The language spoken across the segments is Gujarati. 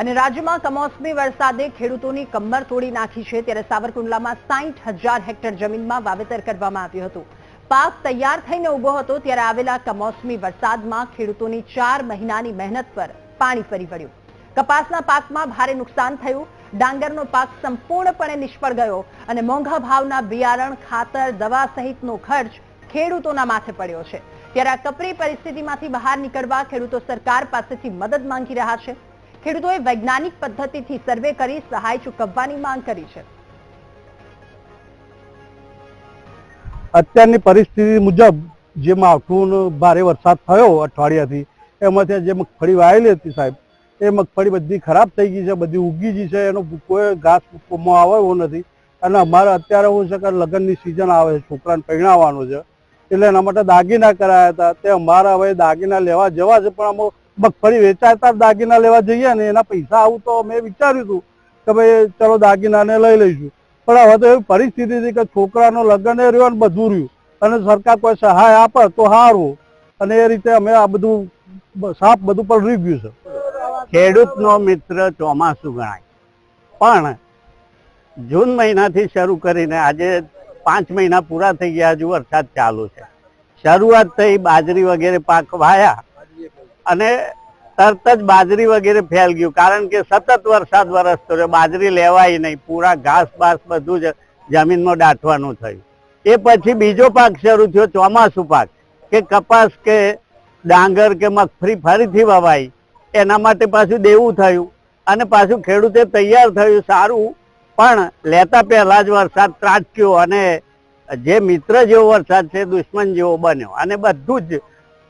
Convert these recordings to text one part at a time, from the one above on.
અને રાજ્યમાં કમોસમી વરસાદે ખેડૂતોની કમર તોડી નાખી છે ત્યારે સાવરકુંડલામાં સાઈઠ હજાર હેક્ટર જમીનમાં વાવેતર કરવામાં આવ્યું હતું. પાક તૈયાર થઈને ઊભો હતો ત્યારે આવેલા કમોસમી વરસાદમાં ખેડૂતોની ચાર મહિનાની મહેનત પર પાણી ફરી વળ્યું. કપાસના પાકમાં ભારે નુકસાન થયું. ડાંગરનો પાક સંપૂર્ણપણે નિષ્ફળ ગયો અને મોંઘા ભાવના બિયારણ, ખાતર, દવા સહિતનો ખર્ચ ખેડૂતોના માથે પડ્યો છે. ત્યારે આ કપરી પરિસ્થિતિમાંથી બહાર નીકળવા ખેડૂતો સરકાર પાસેથી મદદ માંગી રહ્યા છે. ખેડૂતોએ વૈજ્ઞાનિક પદ્ધતિથી સર્વે કરી સહાય ચૂકવવાની માંગ કરી છે. અત્યારની પરિસ્થિતિ મુજબ જે માવઠું ભારે વરસાદ થયો અઠવાડિયાથી, એમાંથી જે મગફળી વાયેલી હતી સાહેબ, એ મગફળી બધી ખરાબ થઈ ગઈ છે, બધી ઉગી ગઈ છે, એનો કોઈ ઘાસ આવે એવો નથી. અને અમારે અત્યારે શું છે કે લગ્નની સિઝન આવે છે, છોકરાને પહેણાવવાનું છે. એટલે એના માટે દાગીના કરાયા હતા. તે અમારા હવે દાગીના લેવા જવા છે, પણ અમે મગફળી વેચાતા દાગીના લેવા જઈએ ને એના પૈસા આવું તો મેં વિચાર્યું હતું કે ભાઈ ચલો દાગીનાને લઈ લઈશું. પણ હવે તો એવી પરિસ્થિતિ હતી કે છોકરાનું લગ્ન એ રહ્યો અને બધું રહ્યું. અને સરકાર કોઈ સહાય આપે તો સારું અને એ રીતે અમે આ બધું સાફ બધું પણ રહી ગયું છે. ખેડૂતનો મિત્ર ચોમાસું ગણાય. પણ જૂન મહિનાથી શરૂ કરીને આજે પાંચ મહિના પૂરા થઈ ગયા હજુ વરસાદ ચાલુ છે. શરૂઆત થઈ બાજરી વગેરે પાક વાયા. અને તરત જ બાજરી વગેરે ફેલ ગયું. કારણ કે સતત વરસાદ વરસતો રહ્યો. બાજરી લેવાય નહીં. પૂરા ઘાસ બાસ બધું જ જમીનમાં દાટવાનું થયું. એ પછી બીજો પાક શરૂ થયો, ચોમાસું પાક. કે કપાસ કે ડાંગર કે મગફળી ફરીથી વવાય એના માટે પાછું દેવું થયું. અને પાછું ખેડૂતે તૈયાર થયું સારું. પણ લેતા પહેલા જ વરસાદ ત્રાટક્યો અને જે મિત્ર જેવો વરસાદ છે, દુશ્મન જેવો બન્યો. અને બધું જ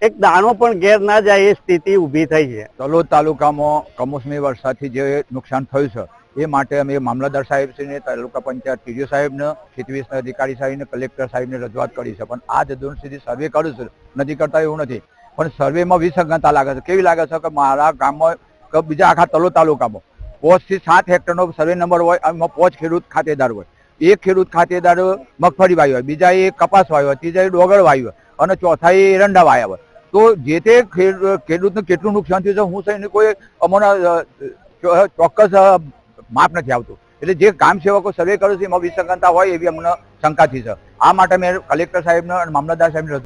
એક દાણો પણ ઘેર ના જાય એ સ્થિતિ ઊભી થઈ છે. તલોદ તાલુકામાં કમોસમી વરસાદથી જે નુકસાન થયું છે, એ માટે અમે મામલતદાર સાહેબશ્રીને, તાલુકા પંચાયત ટીડીઓ સાહેબને ખેતી અધિકારી સાહેબને, કલેક્ટર સાહેબને રજૂઆત કરી છે. પણ આ જદુન સુધી સર્વે કર્યું છે, નથી કરતા એવું નથી. પણ સર્વેમાં વિસંગતતા લાગે છે. કેવી લાગે છે કે મારા ગામમાં કે બીજા આખા તલોદ તાલુકામાં પોચથી સાત હેક્ટરનો સર્વે નંબર હોય એમાં પોચ ખેડૂત ખાતેદાર હોય. એક ખેડૂત ખાતેદાર મગફળી વાવી હોય, બીજા એ કપાસ વાવ્યો હોય, ત્રીજા એ ડોગળ વાવ્યો અને ચોથા એ એરંડા વાયા હોય. તો જે તે ખેડ- ખેડૂતને કેટલું નુકસાન થયું છે, હું એની કોઈ અમને ચોક્કસ માપ નથી આવતું. એટલે જે કામ સેવકો સર્વે કરે છે, એમાં વિસંગતતા હોય એવી અમને શંકા થઈ છે આ માટે મેં કલેક્ટર સાહેબને અને મામલતદાર સાહેબને